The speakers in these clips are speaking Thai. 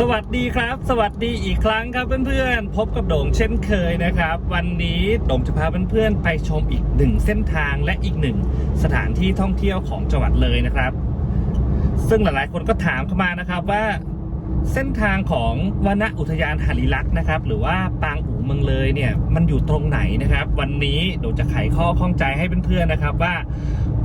สวัสดีครับ สวัสดีอีกครั้งครับเพื่อนๆ พบกับโด่งเช่นเคยนะครับ วันนี้โด่งจะพาเพื่อนๆ ไปชมอีกหนึ่งเส้นทางและอีกหนึ่งสถานที่ท่องเที่ยวของจังหวัดเลยนะครับ ซึ่งหลายๆคนก็ถามเข้ามานะครับว่า เส้นทางของวนอุทยานหาริลักษ์นะครับ หรือว่าปางอู่เมืองเลยเนี่ยมันอยู่ตรงไหนนะครับ วันนี้โด่งจะไขข้อข้องใจให้เพื่อนๆนะครับว่า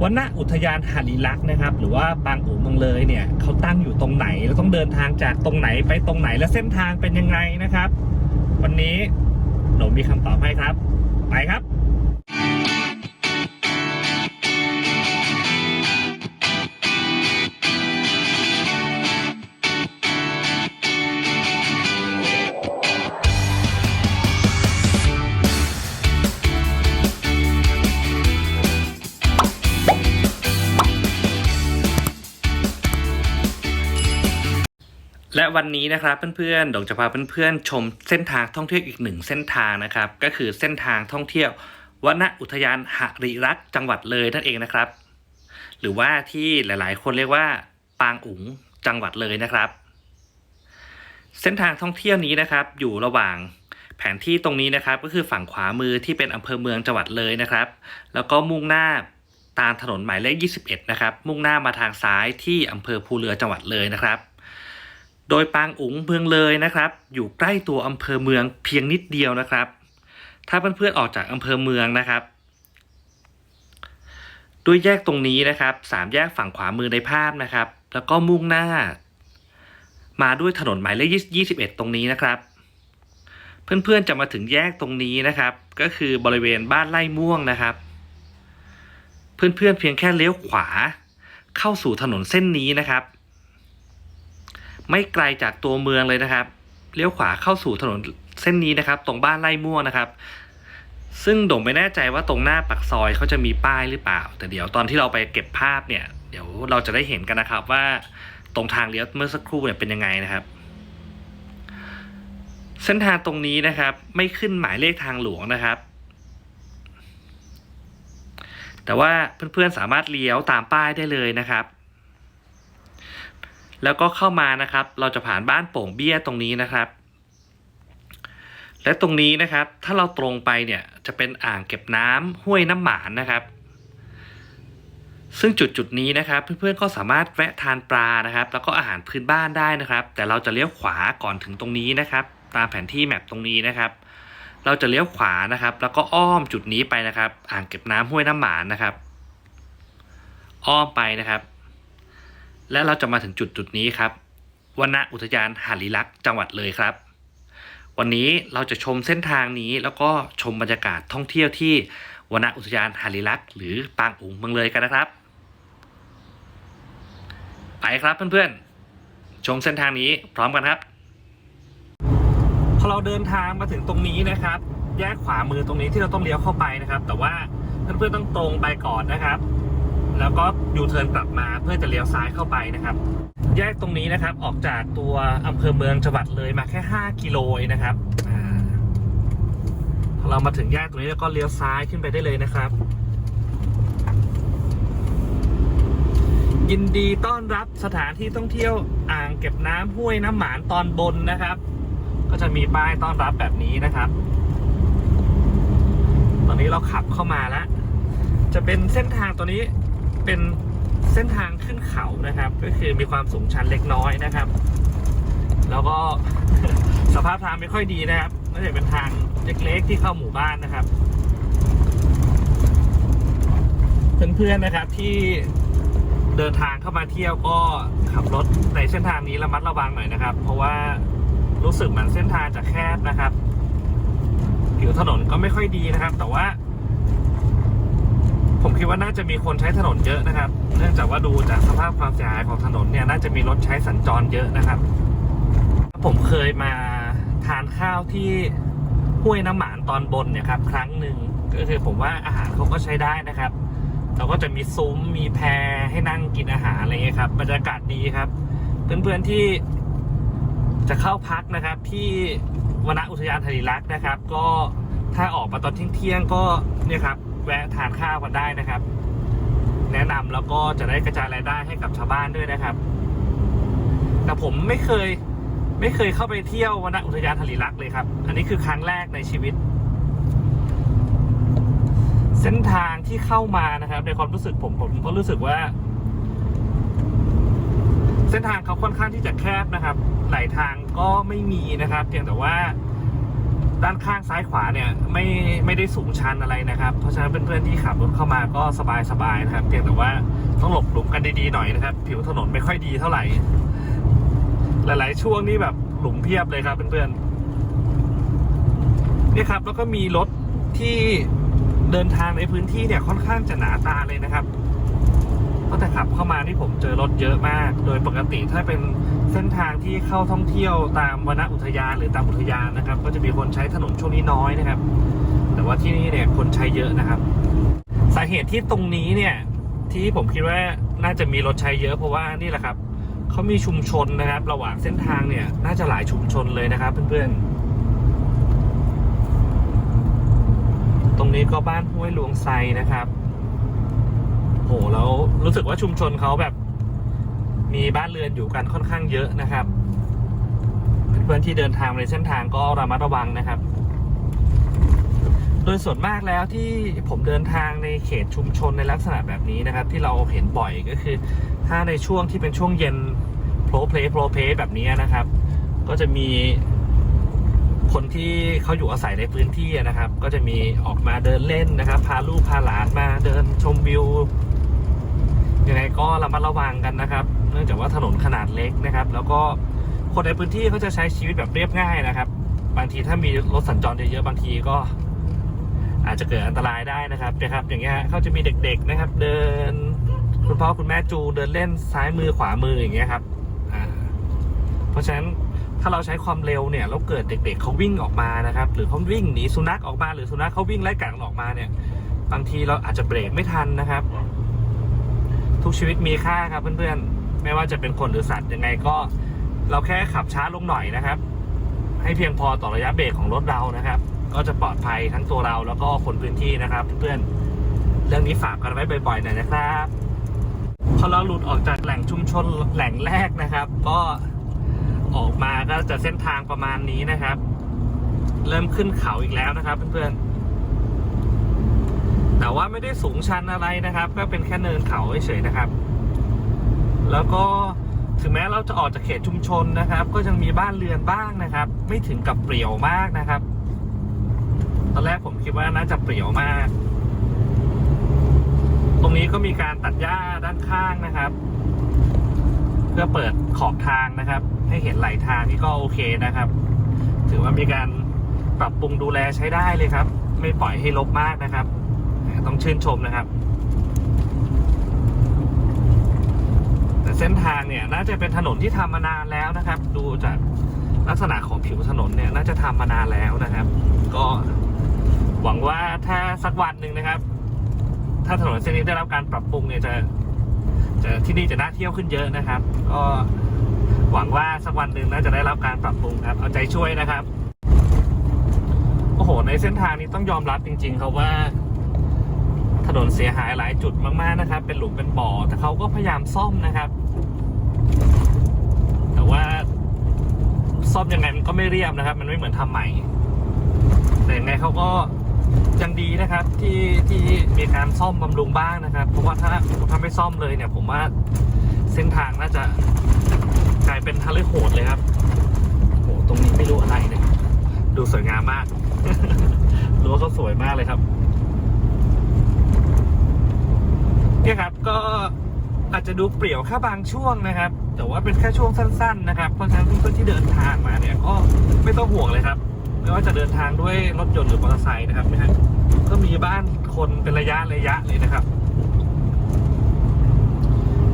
วนอุทยานหาริลักษ์นะครับ หรือว่าปางอู่เมืองเลยเนี่ยเขาตั้งอยู่ตรงไหนเราต้องเดินทางจากตรงไหนไปตรงไหนและเส้นทางเป็นยังไงนะครับ วันนี้หนูมีคำตอบให้ครับ ไปครับ วันนี้นะครับเพื่อนๆโดงจะพาเพื่อนๆชมเส้นทางท่องเที่ยวอีกหนึ่งเส้นทางนะครับ ก็คือเส้นทางท่องเที่ยววนอุทยานหริรักษ์จังหวัดเลยนั่นเองนะครับ หรือว่าที่หลายๆ คนเรียกว่า ปางอุ๋งจังหวัดเลยนะครับ เส้นทางท่องเที่ยวนี้นะครับ อยู่ระหว่างแผนที่ตรงนี้นะครับ ก็คือฝั่งขวามือที่เป็นอำเภอเมืองจังหวัดเลยนะครับ แล้วก็มุ่งหน้าตามถนนหมายเลข 21 นะครับ มุ่งหน้ามาทางซ้ายที่อำเภอภูเรือจังหวัดเลยนะครับ โดยปางอุ๋งเมืองเลยนะครับ อยู่ใกล้ตัวอำเภอเมืองเพียงนิดเดียวนะครับ ถ้าเพื่อนๆออกจากอำเภอเมืองนะครับ ด้วยแยกตรงนี้นะครับสามแยกฝั่งขวามือในภาพนะครับ แล้วก็มุ่งหน้า มาด้วยถนนหมายเลข21ตรงนี้นะครับ เพื่อนๆจะมาถึงแยกตรงนี้นะครับ ก็คือบริเวณบ้านไร่ม่วงนะครับ เพื่อนๆเพียงแค่เลี้ยวขวา เข้าสู่ถนนเส้นนี้นะครับ ไม่ไกลจากตัวเมืองเลยนะครับ เลี้ยวขวาเข้าสู่ถนนเส้นนี้นะครับ ตรงบ้านไร่ม่วงนะครับ ซึ่งโด่งไม่แน่ใจว่าตรงหน้าปักซอยเขาจะมีป้ายหรือเปล่า แต่เดี๋ยวตอนที่เราไปเก็บภาพเนี่ย เดี๋ยวเราจะได้เห็นกันนะครับว่าตรงทางเลี้ยวเมื่อสักครู่เนี่ยเป็นยังไงนะครับ เส้นทางตรงนี้นะครับ ไม่ขึ้นหมายเลขทางหลวงนะครับ แต่ว่าเพื่อนๆสามารถเลี้ยวตามป้ายได้เลยนะครับ แล้วก็เข้ามานะครับ เราจะผ่านบ้านโป่งเบี้ยตรงนี้นะครับ และตรงนี้นะครับ ถ้าเราตรงไปเนี่ยจะเป็นอ่างเก็บน้ำห้วยน้ำหมานนะครับ ซึ่งจุดจุดนี้นะครับ เพื่อนๆก็สามารถแวะทานปลานะครับ แล้วก็อาหารพื้นบ้านได้นะครับ แต่เราจะเลี้ยวขวาก่อนถึงตรงนี้นะครับ ตามแผนที่แมปตรงนี้นะครับ เราจะเลี้ยวขวานะครับ แล้วก็อ้อมจุดนี้ไปนะครับ อ่างเก็บน้ำห้วยน้ำหมานนะครับ อ้อมไปนะครับ และเราจะมาถึงจุดจุดนี้ครับวนอุทยานหาริลักษ์จังหวัดเลยครับ วันนี้เราจะชมเส้นทางนี้แล้วก็ชมบรรยากาศท่องเที่ยวที่วนอุทยานหาริลักษ์หรือปางอุ๋งเมืองเลยกันนะครับ ไปครับเพื่อนๆ ชมเส้นทางนี้พร้อมกันครับ พอเราเดินทางมาถึงตรงนี้นะครับ แยกขวามือตรงนี้ที่เราต้องเลี้ยวเข้าไปนะครับ แต่ว่าเพื่อนๆต้องตรงไปก่อนนะครับ แล้วก็ยูเทิร์นกลับมาเพื่อจะเลี้ยวซ้ายเข้าไปนะครับ แยกตรงนี้นะครับออกจากตัวอำเภอเมืองจังหวัดเลยมาแค่ 5 กิโลเองนะครับพอเรามาถึงแยกตรงนี้แล้วก็เลี้ยวซ้ายขึ้นไปได้เลยนะครับ ยินดีต้อนรับสถานที่ท่องเที่ยวอ่างเก็บน้ำห้วยน้ำหมานตอนบนนะครับ ก็จะมีป้ายต้อนรับแบบนี้นะครับ ตอนนี้เราขับเข้ามาแล้วจะเป็นเส้นทางตัวนี้ เป็นเส้นทางขึ้นเขานะครับ ก็คือมีความสูงชันเล็กน้อยนะครับ แล้วก็สภาพทางไม่ค่อยดีนะครับน่าจะเป็นทางเล็กๆที่เข้าหมู่บ้านนะครับ เพื่อนๆนะครับที่เดินทางเข้ามาเที่ยวก็ขับรถในเส้นทางนี้ระมัดระวังหน่อยนะครับ เพราะว่ารู้สึกเหมือนเส้นทางจะแคบนะครับผิวถนนก็ไม่ค่อยดีนะครับ แต่ว่า ผมคิดว่าน่าจะมีคนใช้ถนนเยอะนะครับ เนื่องจากว่าดูจากสภาพความเสียหายของถนนเนี่ยน่าจะมีรถใช้สัญจรเยอะนะครับ ผมเคยมาทานข้าวที่ห้วยน้ำหมานตอนบนเนี่ยครับ ครั้งหนึ่งก็คือผมว่าอาหารเขาก็ใช้ได้นะครับเราก็จะมีซุ้มมีแพรให้นั่งกินอาหารอะไรเงี้ยครับบรรยากาศดีครับ เพื่อนๆที่จะเข้าพักนะครับที่วนอุทยานธริรักษ์นะครับ ก็ถ้าออกมาตอนเที่ยงๆก็เนี่ยครับ แวะทานข้าวกันได้นะครับ แนะนำแล้วก็จะได้กระจายรายได้ให้กับชาวบ้านด้วยนะครับ แต่ผมไม่เคย ไม่เคยเข้าไปเที่ยววนอุทยานหริลักษ์เลยครับ อันนี้คือครั้งแรกในชีวิต เส้นทางที่เข้ามานะครับ ในความรู้สึกผมผมก็รู้สึกว่า เส้นทางเขาค่อนข้างที่จะแคบนะครับไหลทางก็ไม่มีนะครับ เพียงแต่ว่า ด้านข้างซ้ายขวาเนี่ยไม่ไม่ได้สูงชันอะไรนะครับ เพราะฉะนั้นเพื่อนๆที่ขับรถเข้ามาก็สบายๆนะครับเพียงแต่ว่าต้องหลบหลุมกันดีๆหน่อยนะครับ ผิวถนนไม่ค่อยดีเท่าไหร่ หลายๆ ช่วงนี่แบบหลุมเพียบเลยครับเพื่อนๆนี่ครับแล้วก็มีรถที่เดินทางในพื้นที่เนี่ยค่อนข้างจะหนาตาเลยนะครับ ตั้งแต่ขับเข้ามานี่ผมเจอรถเยอะมาก โดยปกติถ้าเป็นเส้นทางที่เข้าท่องเที่ยวตามวนอุทยานหรือตามอุทยานนะครับ ก็จะมีคนใช้ถนนช่วงนี้น้อยนะครับ แต่ว่าที่นี่เนี่ยคนใช้เยอะนะครับ สาเหตุที่ตรงนี้เนี่ยที่ผมคิดว่าน่าจะมีรถใช้เยอะเพราะว่านี่แหละครับเขามีชุมชนนะครับ ระหว่างเส้นทางเนี่ยน่าจะหลายชุมชนเลยนะครับ เพื่อนๆ ตรงนี้ก็บ้านห้วยหลวงไซนะครับ โหแล้วรู้สึกว่าชุมชนเขาแบบ มีบ้านเรือนอยู่กันค่อนข้างเยอะนะครับ เพื่อนๆที่เดินทางในเส้นทางก็ระมัดระวังนะครับ โดยส่วนมากแล้วที่ผมเดินทางในเขตชุมชนในลักษณะแบบนี้นะครับ ที่เราเห็นบ่อยก็คือ ถ้าในช่วงที่เป็นช่วงเย็นโปรเพลย์โปรเพลย์แบบนี้นะครับ ก็จะมีคนที่เขาอยู่อาศัยในพื้นที่นะครับ ก็จะมีออกมาเดินเล่นนะครับ พาลูกพาหลานมาเดินชมวิว ยังไงก็ระมัดระวังกันนะครับ เนื่องจากว่าถนนขนาดเล็กนะครับ แล้วก็คนในพื้นที่เขาจะใช้ชีวิตแบบเรียบง่ายนะครับ บางทีถ้ามีรถสัญจรเยอะๆบางทีก็ อาจจะเกิดอันตรายได้นะครับนะครับ อย่างเงี้ยเขาจะมีเด็ก ๆนะครับ เดิน คุณพ่อคุณแม่จูเดินเล่นซ้ายมือขวามืออย่างเงี้ยครับอ่าเพราะฉะนั้นถ้าเราใช้ความเร็วเนี่ยแล้วเกิดเด็ก ๆเขาวิ่งออกมานะครับ หรือเขาวิ่งหนีสุนัขออกมาหรือสุนัขเขาวิ่งไล่กัดออกมาเนี่ย บางทีเราอาจจะเบรกไม่ทันนะครับ ทุกชีวิตมีค่าครับเพื่อนๆ ไม่ว่าจะเป็นคนหรือสัตว์ยังไงก็ เราแค่ขับช้าลงหน่อยนะครับ ให้เพียงพอต่อระยะเบรกของรถเรานะครับ ก็จะปลอดภัยทั้งตัวเราแล้วก็คนพื้นที่นะครับ เพื่อนๆเรื่องนี้ฝากกันไว้บ่อยๆหน่อยนะครับพอเราหลุดออกจากแหล่งชุมชนแหล่งแรกนะครับ ก็ออกมาก็จะเส้นทางประมาณนี้นะครับ เริ่มขึ้นเขาอีกแล้วนะครับเพื่อนๆ แต่ว่าไม่ได้สูงชันอะไรนะครับ ก็เป็นแค่เนินเขาเฉยๆนะครับ แล้วก็ถึงแม้เราจะออกจากเขตชุมชนนะครับ ก็ยังมีบ้านเรือนบ้างนะครับ ไม่ถึงกับเปรี่ยวมากนะครับ ตอนแรกผมคิดว่าน่าจะเปรี่ยวมาก ตรงนี้ก็มีการตัดหญ้าด้านข้างนะครับ เพื่อเปิดขอบทางนะครับ ให้เห็นไหลทางนี่ก็โอเคนะครับ ถือว่ามีการปรับปรุงดูแลใช้ได้เลยครับ ไม่ปล่อยให้ลบมากนะครับ ต้องชื่นชมนะครับ แต่เส้นทางเนี่ยน่าจะเป็นถนนที่ทำมานานแล้วนะครับ ดูจากลักษณะของผิวถนนเนี่ยน่าจะทำมานานแล้วนะครับ ก็หวังว่าถ้าสักวันหนึ่งนะครับ ถ้าถนนเส้นนี้ได้รับการปรับปรุงเนี่ยจะจะที่นี่จะน่าเที่ยวขึ้นเยอะนะครับ ก็หวังว่าสักวันหนึ่งน่าจะได้รับการปรับปรุงครับ เอาใจช่วยนะครับ โอ้โห ในเส้นทางนี้ต้องยอมรับจริง ๆ ครับว่า ถนนเสียหายหลายจุดมากๆนะครับ เป็นหลุมเป็นบ่อ แต่เขาก็พยายามซ่อมนะครับ แต่ว่าซ่อมยังไงมันก็ไม่เรียบนะครับ มันไม่เหมือนทำใหม่ แต่ยังไงเขาก็ยังดีนะครับที่ที่มีการซ่อมบำรุงบ้างนะครับ เพราะว่าถ้าถ้าไม่ซ่อมเลยเนี่ย ผมว่าเส้นทางน่าจะกลายเป็นทะเลโหดเลยครับโอ้โหตรงนี้ไม่รู้อะไรเนี่ยดูสวยงามมาก รู้ว่าเขาสวยมากเลยครับ เนี่ยครับก็อาจจะดูเปรี่ยวแค่บางช่วงนะครับ แต่ว่าเป็นแค่ช่วงสั้น ๆ นะครับเพราะฉะนั้นเพื่อนที่เดินทางมาเนี่ยก็ไม่ต้องห่วงเลยครับ ไม่ว่าจะเดินทางด้วยรถยนต์หรือมอเตอร์ไซค์นะครับนะฮะก็มีบ้านคนเป็นระยะระยะเลยนะครับ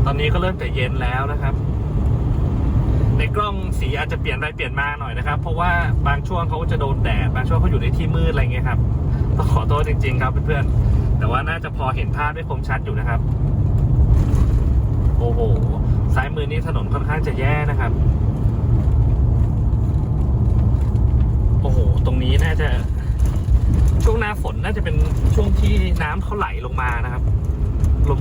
ตอนนี้ก็เริ่มจะเย็นแล้วนะครับ ในกล้องสีอาจจะเปลี่ยนไปเปลี่ยนมาหน่อยนะครับ เพราะว่าบางช่วงเขาจะโดนแดดบางช่วงเขาอยู่ในที่มืดอะไรเงี้ยครับต้องขอโทษจริง ๆ ครับเพื่อนๆ แต่ว่าน่าจะพอเห็นภาพได้คมชัดอยู่นะครับ โอ้โหซ้ายมือนี่ถนนค่อนข้างจะแย่นะครับ โอ้โห ตรงนี้น่าจะ ช่วงหน้าฝนน่าจะเป็นช่วงที่น้ำเขาไหลลงมานะครับ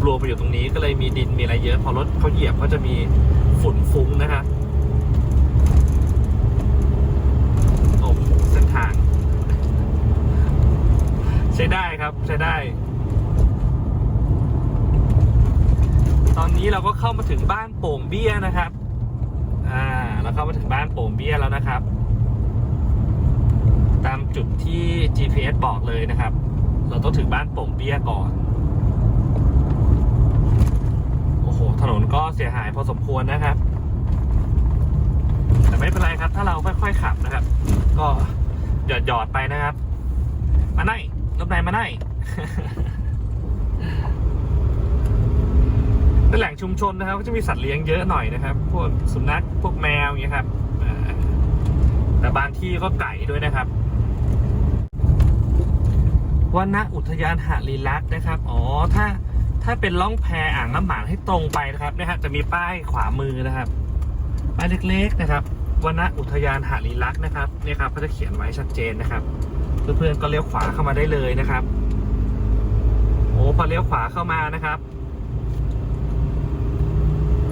รวมๆไปอยู่ตรงนี้ก็เลยมีดินมีอะไรเยอะ พอรถเขาเหยียบก็จะมีฝุ่นฟุ้งนะครับโอ้โหเส้นทาง ใช้ได้ครับ ใช้ได้ ตอนนี้เราก็เข้ามาถึงบ้านโป่งเบี้ยนะครับ อ่าแล้วเข้ามาถึงบ้านโป่งเบี้ยแล้วนะครับ ตามจุดที่ GPS บอกเลยนะครับ เราต้องถึงบ้านโป่งเบี้ยก่อน โอ้โห ถนนก็เสียหายพอสมควรนะครับ แต่ไม่เป็นไรครับ ถ้าเราค่อยๆขับนะครับ ก็หยอดหยอดๆไปนะครับ มาไหนรถไหนมาไหน เป็นแหล่งชุมชนนะครับ ก็จะมีสัตว์เลี้ยงเยอะหน่อยนะครับ พวกสุนัขพวกแมวอย่างเงี้ยครับแต่บางที่ก็ไก่ด้วยนะครับวันณอุทยานหาลีลักษ์นะครับ อ๋อ ถ้าถ้าเป็นล่องแพอ่างน้ำหมานให้ตรงไปนะครับนี่ยฮะจะมีป้ายขวามือนะครับป้ายเล็กๆนะครับวนณอุทยานหาลีลักษ์นะครับเนี่ยครับก็จะเขียนไว้ชัดเจนนะครับเพื่อนๆก็เลี้ยวขวาเข้ามาได้เลยนะครับ โอ้พอเลี้ยวขวาเข้ามานะครับ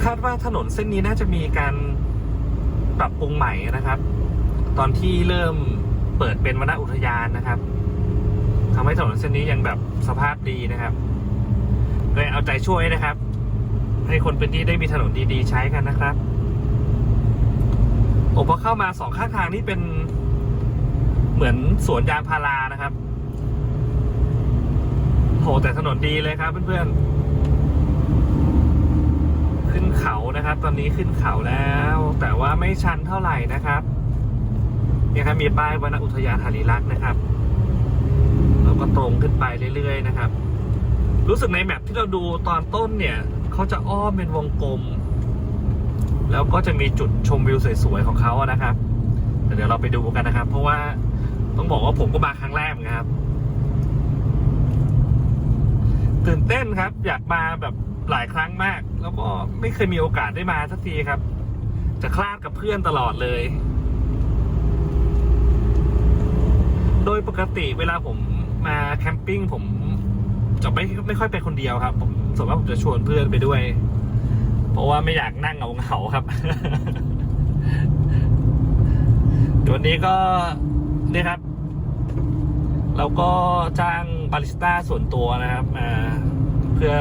คาดว่าถนนเส้นนี้น่าจะมีการปรับปรุงใหม่นะครับ ตอนที่เริ่มเปิดเป็นวนอุทยานนะครับทำให้ถนนเส้นนี้ยังแบบสภาพดีนะครับเลยเอาใจช่วยนะครับ ให้คนพื้นที่ได้มีถนนดีๆ ใช้กันนะครับโอ้พอเข้ามาสองข้างทางนี่เป็นเหมือนสวนยางพารานะครับโหแต่ถนนดีเลยครับเพื่อนๆ ขึ้นเขานะครับ ตอนนี้ขึ้นเขาแล้ว แต่ว่าไม่ชันเท่าไหร่นะครับเนี่ยครับมีป้ายวนอุทยานหาริลักษ์นะครับ เราก็ตรงขึ้นไปเรื่อยๆนะครับ รู้สึกในแมปที่เราดูตอนต้นเนี่ยเขาจะอ้อมเป็นวงกลม แล้วก็จะมีจุดชมวิวสวยๆของเขาอะนะครับแต่เดี๋ยวเราไปดูกันนะครับ เพราะว่าต้องบอกว่าผมก็มาครั้งแรกนกันครับ ตื่นเต้นครับ อยากมาแบบหลายครั้งมาก แล้วก็ไม่เคยมีโอกาสได้มาสักทีครับ จะคลาดกับเพื่อนตลอดเลย โดยปกติเวลาผมมาแคมปิ้งผมจะไม่ไม่ค่อยไปคนเดียวครับ ผมส่วนมากผมจะชวนเพื่อนไปด้วย เพราะว่าไม่อยากนั่งเหงาเหงาๆครับเดี๋ยววันนี้ก็นี่ครับ เราก็จ้างบาริสต้าส่วนตัวนะครับมาเพื่อ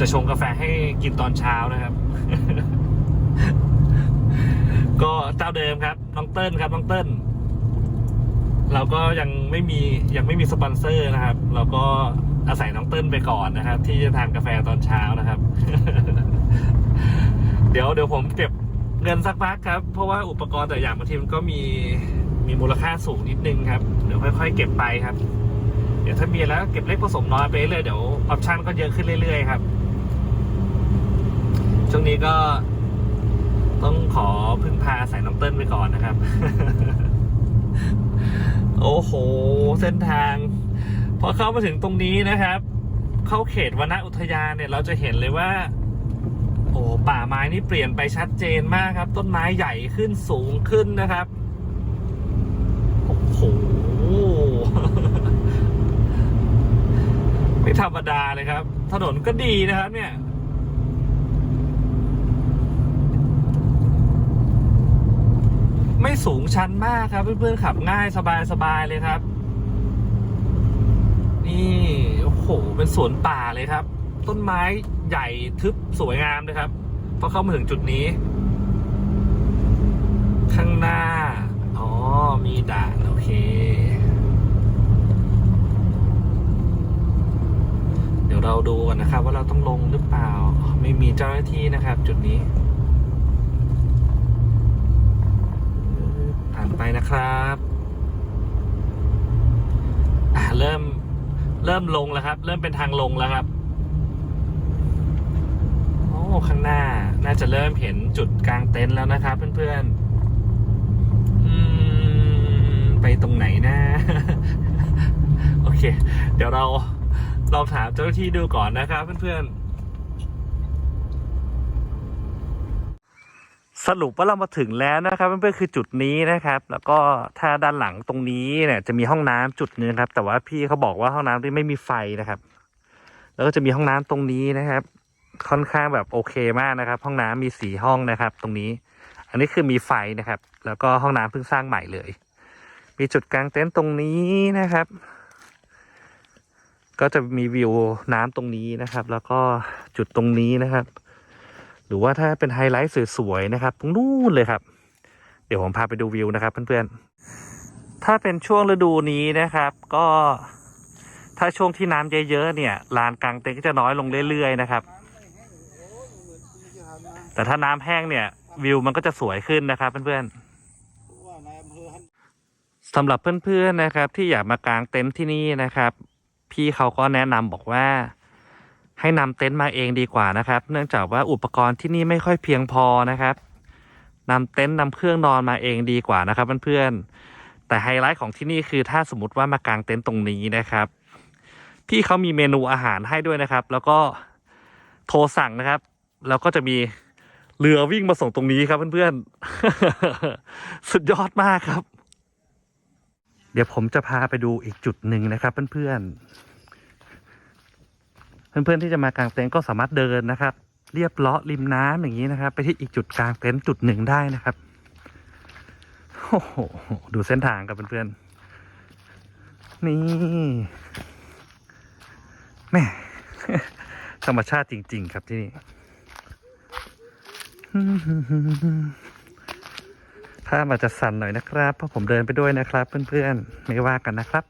จะชงกาแฟให้กินตอนเช้านะครับ ก็เจ้าเดิมครับ น้องเติ้ลครับ น้องเติ้ลเราก็ยังไม่มียังไม่มีสปอนเซอร์นะครับ เราก็อาศัยน้องเติ้ลไปก่อนนะครับ ที่จะทานกาแฟตอนเช้านะครับ เดี๋ยวเดี๋ยวผมเก็บเงินสักพักครับ เพราะว่าอุปกรณ์แต่อย่างบางทีมันก็มีมีมูลค่าสูงนิดนึงครับ เดี๋ยวค่อย ๆ เก็บไปครับ เดี๋ยวถ้ามีแล้วเก็บเล็กผสมน้อยไปเรื่อยเดี๋ยวออปชันก็เยอะขึ้นเรื่อยๆครับ ช่วงนี้ก็ต้องขอพึ่งพาอายน้องเติ้ลไปก่อนนะครับ โอ้โห เส้นทาง พอเข้ามาถึงตรงนี้นะครับ เข้าเขตวนอุทยานเนี่ย เราจะเห็นเลยว่า โอ้ป่าไม้นี่เปลี่ยนไปชัดเจนมากครับ ต้นไม้ใหญ่ขึ้นสูงขึ้นนะครับ โอ้โห ไม่ธรรมดาเลยครับ ถนนก็ดีนะครับเนี่ย ไม่ สูงชันมากครับ เพื่อนๆขับง่ายสบายๆเลยครับ นี่โอ้โหเป็นสวนป่าเลยครับ ต้นไม้ใหญ่ทึบสวยงามเลยครับพอเข้ามาถึงจุดนี้ ข้างหน้า อ๋อ มีด่านโอเค เดี๋ยวเราดูกันนะครับ ว่าเราต้องลงหรือเปล่า ไม่มีเจ้าหน้าที่นะครับ จุดนี้ ผ่าน ไปนะครับอ่าเริ่มเริ่มลงแล้วครับ เริ่มเป็นทางลงแล้วครับโอ้ข้างหน้า น่าจะเริ่มเห็นจุดกลางเต็นท์แล้วนะครับ เพื่อนๆอืมไปตรงไหนนะโอเค เดี๋ยวเราลองถามเจ้าหน้าที่ดูก่อนนะครับ เพื่อนๆ สรุปว่าเรามาถึงแล้วนะครับเพื่อนๆคือจุดนี้นะครับ แล้วก็ถ้าด้านหลังตรงนี้เนี่ยจะมีห้องน้ำจุดนึงครับ แต่ว่าพี่เขาบอกว่าห้องน้ำที่ไม่มีไฟนะครับ แล้วก็จะมีห้องน้ำตรงนี้นะครับ ค่อนข้างแบบโอเคมากนะครับ ห้องน้ำมีสีห้องนะครับ ตรงนี้ อันนี้คือมีไฟนะครับ แล้วก็ห้องน้ำเพิ่งสร้างใหม่เลย มีจุดกลางเต็นท์ตรงนี้นะครับ ก็จะมีวิวน้ำตรงนี้นะครับ แล้วก็จุดตรงนี้นะครับ หรือว่าถ้าเป็นไฮไลท์สวยๆนะครับตรงนู้นเลยครับ เดี๋ยวผมพาไปดูวิวนะครับเพื่อนๆ ถ้าเป็นช่วงฤดูนี้นะครับ ก็ถ้าช่วงที่น้ำเยอะๆเนี่ยลานกลางเต็นท์ก็จะน้อยลงเรื่อยๆนะครับ แต่ถ้าน้ำแห้งเนี่ยวิวมันก็จะสวยขึ้นนะครับเพื่อนๆสำหรับเพื่อนๆนะครับ ที่อยากมากางเต็นท์ที่นี่นะครับ พี่เขาก็แนะนำบอกว่า ให้นำเต็นท์มาเองดีกว่านะครับ เนื่องจากว่าอุปกรณ์ที่นี่ไม่ค่อยเพียงพอนะครับนำเต็นท์นำเครื่องนอนมาเองดีกว่านะครับเพื่อนๆแต่ไฮไลท์ของที่นี่คือถ้าสมมติว่ามากางเต็นท์ตรงนี้นะครับพี่เขามีเมนูอาหารให้ด้วยนะครับ แล้วก็โทรสั่งนะครับ แล้วก็จะมีเรือวิ่งมาส่งตรงนี้ครับเพื่อนๆ สุดยอดมากครับ เดี๋ยวผมจะพาไปดูอีกจุดหนึ่งนะครับเพื่อนๆ เพื่อนๆที่จะมากางเต็นท์ก็สามารถเดินนะครับ เรียบเลาะริมน้ำอย่างนี้นะครับ ไปที่อีกจุดกลางเต็นท์จุดหนึ่งได้นะครับโอ้โหดูเส้นทางครับเพื่อนๆนี่แม่ธรรมชาติจริง ๆ ครับที่นี่ถ้ามันจะสั่นหน่อยนะครับ เพราะผมเดินไปด้วยนะครับ เพื่อนๆ ไม่ว่ากันนะครับ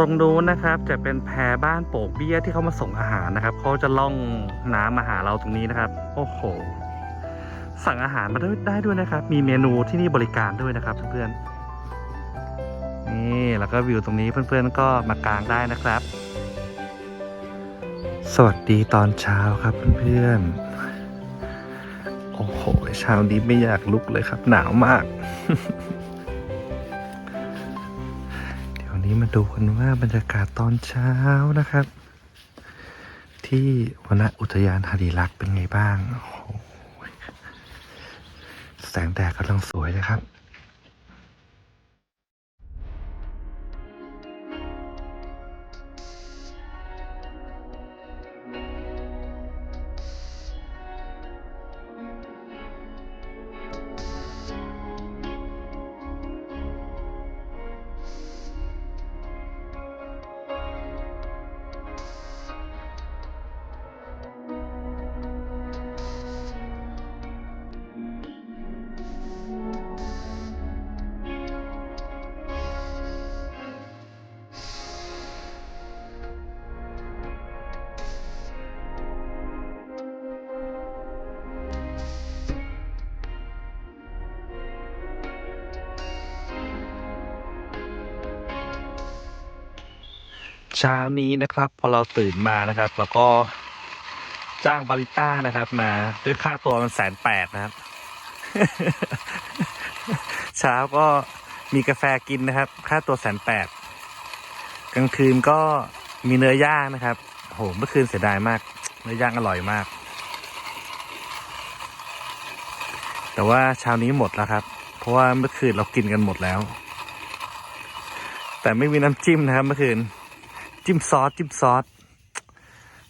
รงนู้นนะครับจะเป็นแพบ้านโป่งเบี้ยที่เขามาส่งอาหารนะครับเขาจะล่องน้ำมาหาเราตรงนี้นะครับ โอ้โห สั่งอาหารมาได้ได้ด้วยนะครับ มีเมนูที่นี่บริการด้วยนะครับเพื่อนๆนี่แล้วก็วิวตรงนี้เพื่อนๆก็มากางได้นะครับ สวัสดีตอนเช้าครับเพื่อนๆโอ้โหเช้านี้ไม่อยากลุกเลยครับ หนาวมาก นี้มาดูกันว่าบรรยากาศตอนเช้านะครับ ที่วนอุทยานหารีรักษ์เป็นไงบ้างโอ้แสงแดดกำลังสวยเลยครับ เช้านี้นะครับ พอเราตื่นมานะครับแล้วก็จ้างบาริต้านะครับ มาด้วยค่าตัวมันแสนแปดนะครับ เช้าก็มีกาแฟกินนะครับ ค่าตัวแสนแปดกลางคืนก็มีเนื้อย่างนะครับโหเมื่อคืนเสียดายมาก เนื้อย่างอร่อยมาก แต่ว่าเช้านี้หมดแล้วครับ เพราะว่าเมื่อคืนเรากินกันหมดแล้ว แต่ไม่มีน้ำจิ้มนะครับเมื่อคืน จิ้มซอสจิ้มซอส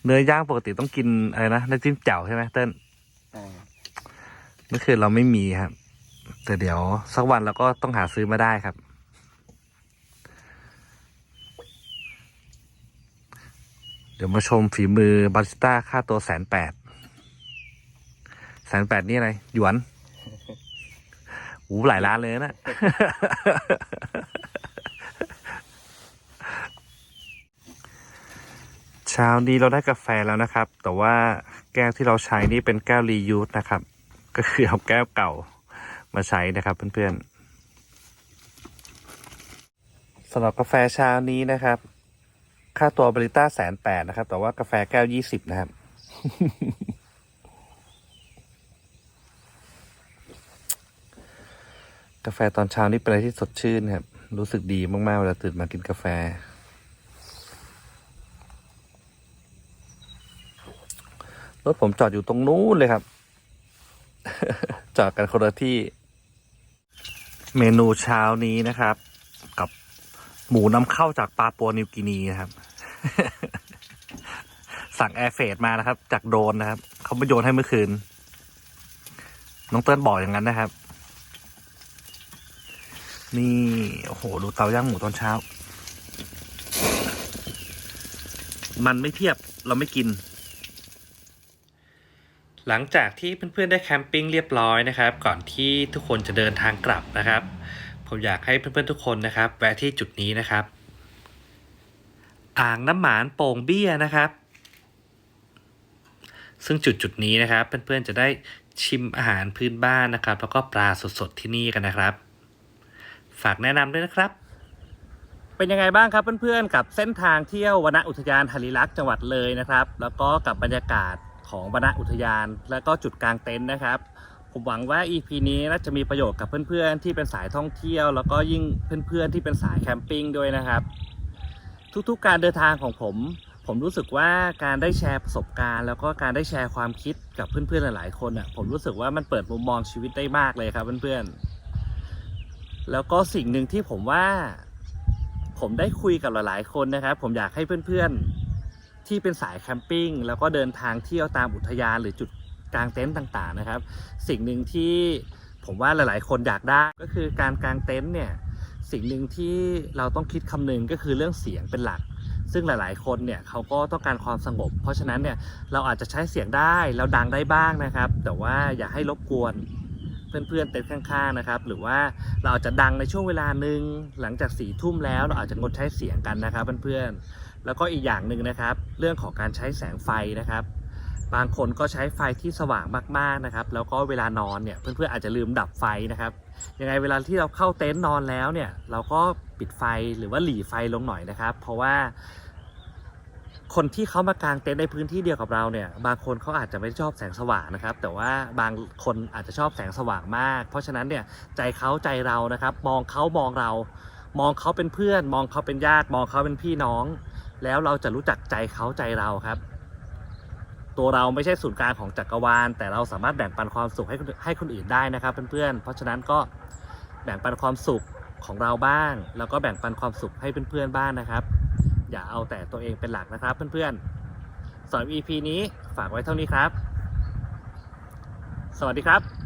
เนื้อย่างปกติต้องกินอะไรนะน้ำจิ้มแจ่วใช่ไหมเต้นเมื่อคืนเราไม่มีครับ แต่เดี๋ยว สักวันเราก็ต้องหาซื้อมาได้ครับ เดี๋ยวมาชมฝีมือบาริสต้าค่าตัวแสนแปดแสนแปดนี่อะไร หยวนหูหลายล้านเลยนะ เช้านี้เราได้กาแฟแล้วนะครับ แต่ว่าแก้วที่เราใช้นี่เป็นแก้วรียูสนะครับ ก็คือเอาแก้วเก่ามาใช้นะครับเพื่อนๆสำหรับกาแฟเช้านี้นะครับ ค่าตัวบริต้าแสนแปดนะครับ แต่ว่ากาแฟแก้วยี่สิบนะครับ กาแฟตอนเช้านี่เป็นอะไรที่สดชื่นครับ รู้สึกดีมากๆเวลาตื่นมากินกาแฟ ถผมจอดอยู่ตรงนู้นเลยครับ จอดกันคนละที่ เมนูเช้านี้นะครับ กับหมูนำเข้าจากปาปัวนิวกินีนะครับ สั่งแอร์เฟดมานะครับ จากโดนนะครับ เขาไปโยนให้เมื่อคืน น้องเติ้ลบอกอย่างนั้นนะครับ นี่โอ้โห ดูเตาย่างหมูตอนเช้า มันไม่เทียบเราไม่กิน หลังจากที่เพื่อนๆได้แคมปิ้งเรียบร้อยนะครับ ก่อนที่ทุกคนจะเดินทางกลับนะครับ ผมอยากให้เพื่อนๆทุกคนนะครับ แวะที่จุดนี้นะครับ อ่างน้ำหมานโป่งเบี้ยนะครับ ซึ่งจุดจุดนี้นะครับ เพื่อนๆจะได้ชิมอาหารพื้นบ้านนะครับ แล้วก็ปลาสดๆที่นี่กันนะครับ ฝากแนะนำด้วยนะครับ เป็นยังไงบ้างครับเพื่อนๆกับเส้นทางเที่ยววนอุทยานหริลักษ์จังหวัดเลยนะครับ แล้วก็กับบรรยากาศ ของวนอุทยาน แล้วก็จุดกลางเต็นท์นะครับ ผมหวังว่า EP นี้น่าจะมีประโยชน์กับเพื่อนๆ ที่เป็นสายท่องเที่ยว แล้วก็ยิ่งเพื่อนๆ ที่เป็นสายแคมปิ้งด้วยนะครับ ทุกๆการเดินทางของผม ผมรู้สึกว่าการได้แชร์ประสบการณ์ แล้วก็การได้แชร์ความคิดกับเพื่อนๆ หลายๆ คนอะผมรู้สึกว่ามันเปิดมุมมองชีวิตได้มากเลยครับเพื่อนๆ แล้วก็สิ่งหนึ่งที่ผมว่า ผมได้คุยกับหลายๆ คนนะครับ ผมอยากให้เพื่อนๆ ที่เป็นสายแคมปิ้งแล้วก็เดินทางเที่ยวตามอุทยานหรือจุดกางเต็นท์ต่างๆนะครับ สิ่งหนึ่งที่ผมว่าหลายๆ คนอยากได้ก็คือการกางเต็นท์เนี่ยสิ่งหนึ่งที่เราต้องคิดคำนึงก็คือเรื่องเสียงเป็นหลัก ซึ่งหลาย ๆ คนเนี่ยเขาก็ต้องการความสงบ เพราะฉะนั้นเนี่ยเราอาจจะใช้เสียงได้เราดังได้บ้างนะครับ แต่ว่าอย่าให้รบกวนเพื่อนๆเต็นท์ข้างๆนะครับ หรือว่าเราอาจจะดังในช่วงเวลาหนึ่งหลังจากสี่ทุ่มแล้วเราอาจจะงดใช้เสียงกันนะครับเพื่อนๆ แล้วก็อีกอย่างหนึ่งนะครับ เรื่องของการใช้แสงไฟนะครับ บางคนก็ใช้ไฟที่สว่างมากๆนะครับ แล้วก็เวลานอนเนี่ยเพื่อนๆอาจจะลืมดับไฟนะครับยังไงเวลาที่เราเข้าเต็นท์นอนแล้วเนี่ยเราก็ปิดไฟหรือว่าหลีไฟลงหน่อยนะครับ เพราะว่า คนที่เขามากางเต็นท์ในพื้นที่เดียวกับเราเนี่ย บางคนเขาอาจจะไม่ชอบแสงสว่างนะครับ แต่ว่าบางคนอาจจะชอบแสงสว่างมาก เพราะฉะนั้นเนี่ยใจเขาใจเรานะครับ มองเขามองเรา มองเขาเป็นเพื่อน มองเขาเป็นญาติ มองเขาเป็นพี่น้อง แล้วเราจะรู้จักใจเขาใจเราครับ ตัวเราไม่ใช่ศูนย์กลางของจักรวาล แต่เราสามารถแบ่งปันความสุขให้ให้คนอื่นได้นะครับเพื่อนๆ เพราะฉะนั้นก็แบ่งปันความสุขของเราบ้าง แล้วก็แบ่งปันความสุขให้เพื่อนๆบ้างนะครับ อย่าเอาแต่ตัวเองเป็นหลักนะครับเพื่อนๆสำหรับ EP นี้ฝากไว้เท่านี้ครับ สวัสดีครับ